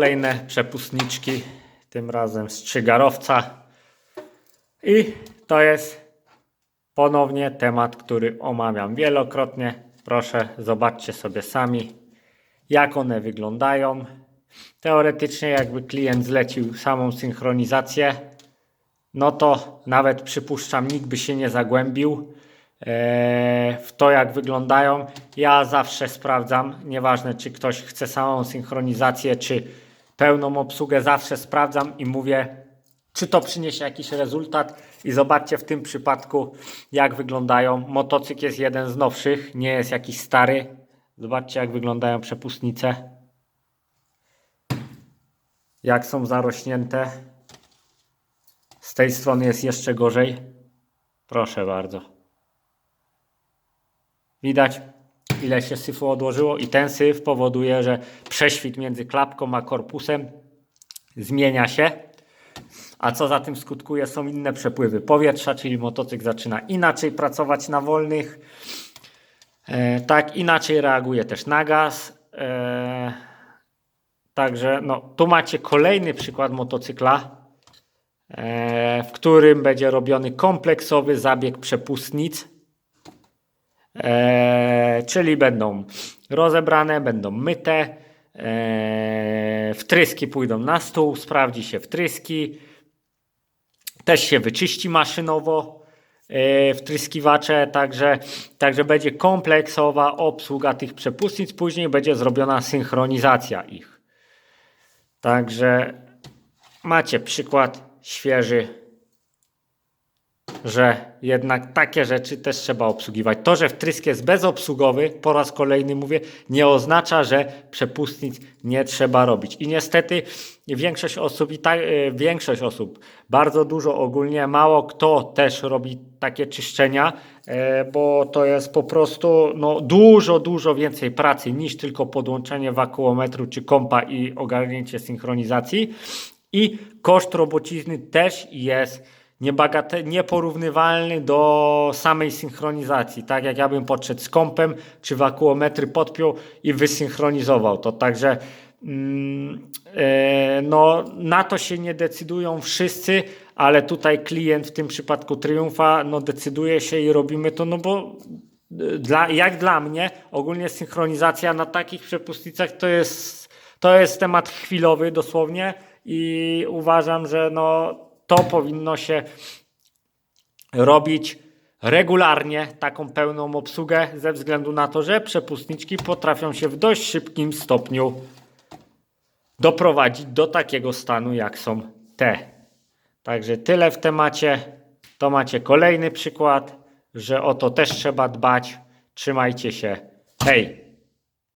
Kolejne przepustniczki, tym razem z. I to jest ponownie temat, który omawiam wielokrotnie. Proszę, zobaczcie sobie sami, jak one wyglądają. Teoretycznie, jakby klient zlecił samą synchronizację, no to nawet przypuszczam, nikt by się nie zagłębił e, w to, jak wyglądają. Ja zawsze sprawdzam, nieważne czy ktoś chce samą synchronizację, czy pełną obsługę, zawsze sprawdzam i mówię, czy to przyniesie jakiś rezultat. I zobaczcie w tym przypadku, jak wyglądają. Motocykl jest jeden z nowszych, nie jest jakiś stary. Zobaczcie, jak wyglądają przepustnice. Jak są zarośnięte. Z tej strony jest jeszcze gorzej. Proszę bardzo. Widać, ile się syfu odłożyło, i ten syf powoduje, że prześwit między klapką a korpusem zmienia się. A co za tym skutkuje, są inne przepływy powietrza, czyli motocykl zaczyna inaczej pracować na wolnych. E, tak, inaczej reaguje też na gaz. E, także no, tu macie kolejny przykład motocykla, e, w którym będzie robiony kompleksowy zabieg przepustnic. Czyli będą rozebrane, będą myte, e, wtryski pójdą na stół, sprawdzi się wtryski, też się wyczyści maszynowo e, wtryskiwacze, także, także będzie kompleksowa obsługa tych przepustnic, później będzie zrobiona synchronizacja ich. Także macie przykład świeży że jednak takie rzeczy też trzeba obsługiwać. To, że wtrysk jest bezobsługowy, po raz kolejny mówię, nie oznacza, że przepustnic nie trzeba robić. I niestety większość osób, i tak, e, większość osób, bardzo dużo ogólnie, mało kto też robi takie czyszczenia, e, bo to jest po prostu no, dużo, dużo więcej pracy niż tylko podłączenie wakuometru czy kompa i ogarnięcie synchronizacji. I koszt robocizny też jest niebagate, nieporównywalny do samej synchronizacji. Tak jak ja bym podszedł z kompem, czy wakuometry podpiął i wysynchronizował to. Także mm, e, no, na to się nie decydują wszyscy, ale tutaj klient w tym przypadku Triumfa no, decyduje się i robimy to, no bo e, dla, jak dla mnie ogólnie synchronizacja na takich przepustnicach to jest, to jest temat chwilowy dosłownie i uważam, że no, to powinno się robić regularnie, taką pełną obsługę, ze względu na to, że przepustniczki potrafią się w dość szybkim stopniu doprowadzić do takiego stanu, jak są te. Także tyle w temacie. To macie kolejny przykład, że o to też trzeba dbać. Trzymajcie się. Hej!